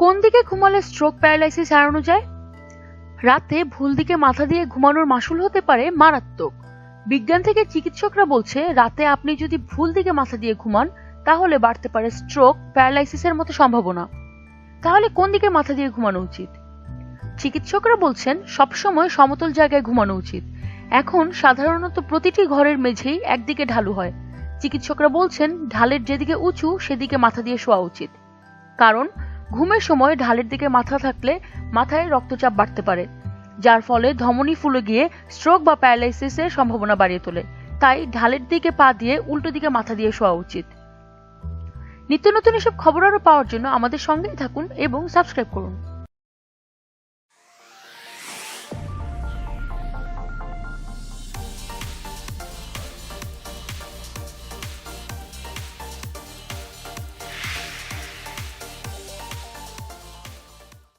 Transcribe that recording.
দিকে ঘুমালে stroke paralysis এড়ানো যায়? রাতে ভুল দিকে মাথা দিয়ে ঘুমানোর মাসুল হতে পারে মারাত্মক। বিজ্ঞান থেকে চিকিৎসকরা বলছে, রাতে আপনি যদি ভুল দিকে মাথা দিয়ে ঘুমান, তাহলে বাড়তে পারে স্ট্রোক প্যারালাইসিসের মতো সম্ভাবনা। তাহলে কোন দিকে মাথা দিয়ে ঘুমানো উচিত? চিকিৎসকরা বলছেন, সবসময় সমতল জায়গায় ঘুমানো উচিত। এখন সাধারণত প্রতিটি ঘরের মেঝেই একদিকে ঢালু হয়। চিকিৎসকরা বলছেন, ঢালের যেদিকে উঁচু, সেদিকে মাথা দিয়ে শোয়া উচিত। কারণ ঘুমের সময় ঢালের দিকে মাথা থাকলে মাথায় রক্তচাপ বাড়তে পারে, যার ফলে ধমনী ফুলে গিয়ে স্ট্রোক বা প্যারালাইসিসের সম্ভাবনা বাড়িয়ে তোলে। তাই ঢালের দিকে পা দিয়ে উল্টো দিকে মাথা দিয়ে শোয়া উচিত। নিত্য নতুন এসব খবর আরও পাওয়ার জন্য আমাদের সঙ্গেই থাকুন এবং সাবস্ক্রাইব করুন।